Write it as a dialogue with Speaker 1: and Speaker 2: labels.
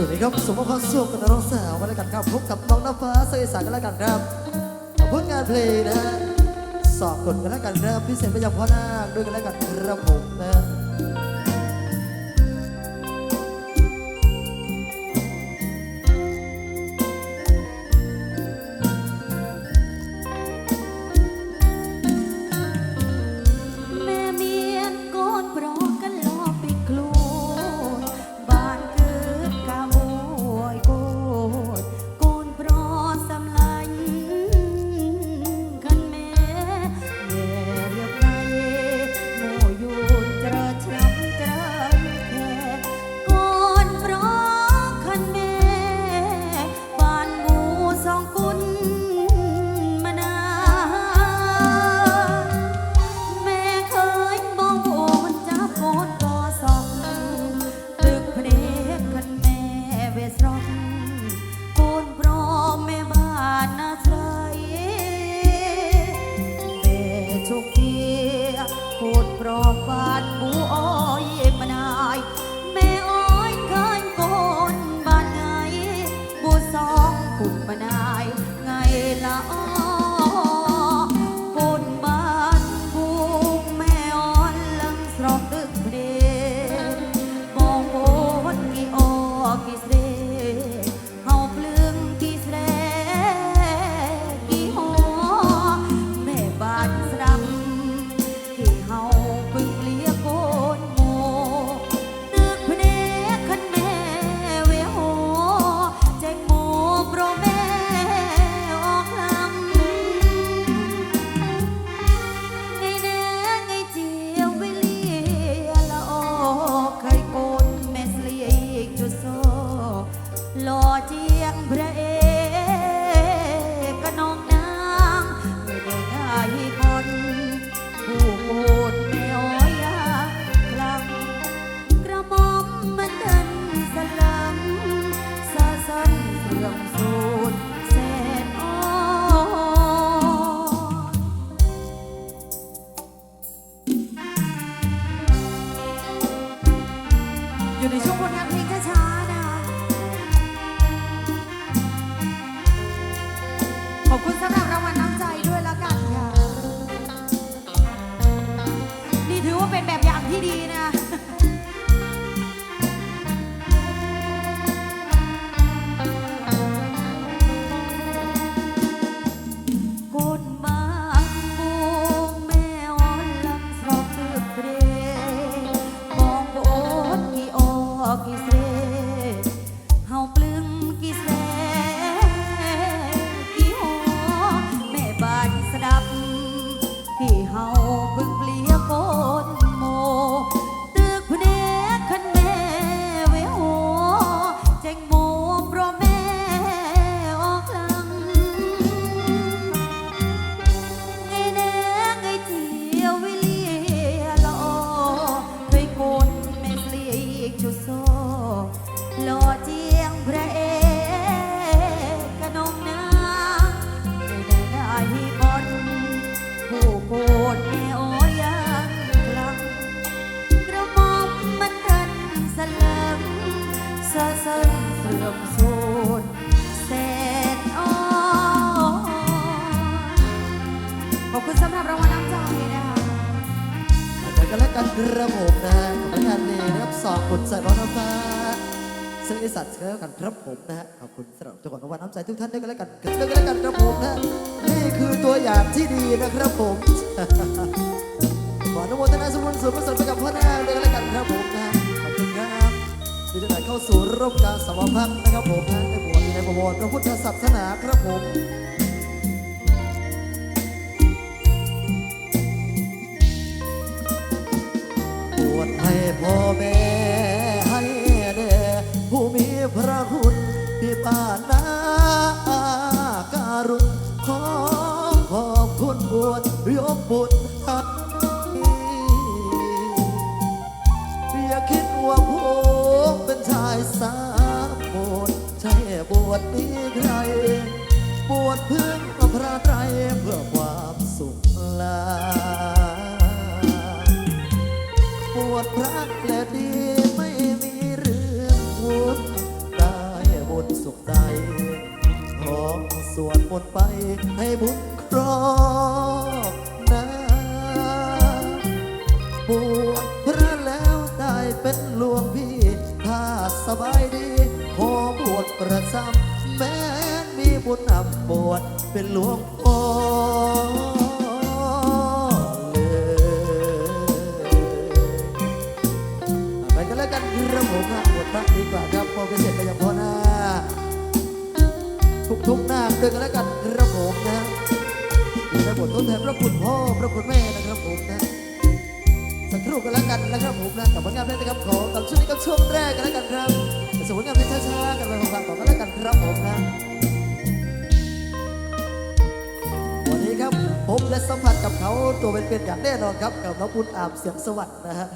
Speaker 1: วัสดีครับสมความสุขกับน้องสาวมาแล้วกันครับพบกับน้องน้ำฟ้าสายสายกันแล้วกันครับผลงานเพลงนะสอบกดกันแล้วกันครับพิเศษไปยังพ่อนาคด้วยกันแล้วกันครับผมนะ
Speaker 2: หล่อจริ ระขอบคุณสำหรับรางวัลน้ำใจนะเหมือนกันแล้วกันระผมนะฮะขอบคุณท่านนี้
Speaker 1: นะครับสองคนใส่ร้อนน้ำฟ้าซึ่งไอสัตว์เชื่อกันครับผมนะฮะขอบคุณสำหรับทุกคนรางวัลน้ำใจทุกท่านด้วยกันแล้วกันด้วยกันแล้วกันกระผมนะนี่คือตัวอย่างที่ดีนะครับผมขออนุโมทนาสมุนส่วนผสม เข้าสู่ร่มกาสาวพักนะครับผมนะในบวชในบวชพระพุทธศาสนาครับผมบวชให้พ่อแม่ สวดมนต์ไปให้บุญครอบนะบวชพระแล้วได้เป็นหลวงพี่ ถ้าสบายดีขอบวชประจำแม้มีบุญนำบวชเป็นหลวงพ่อเลยไปกันแล้วกันครับผมนะบวชพระดีกว่าครับพอเกษตรไปยังพอ ทุกหน้าด้วยกันแล้วกันครับผมนะอยู่ในบททดแทนพระคุณพ่อพระคุณแม่นะครับผมนะสักครู่กันแล้วกันนะครับผมนะกับผลงานเพลงนะครับขอกับช่วงนี้กับช่วงแรกกันแล้วกันครับสมผลงานเพลงช้าๆกันไปฟังๆก่อนกันแล้วกันครับผมนะวันนี้ครับผมและสัมผัสกับเขาตัวเป็นๆอย่างแน่นอนครับกับน้องบุญอาบเสียงสวัสดิ์นะฮะ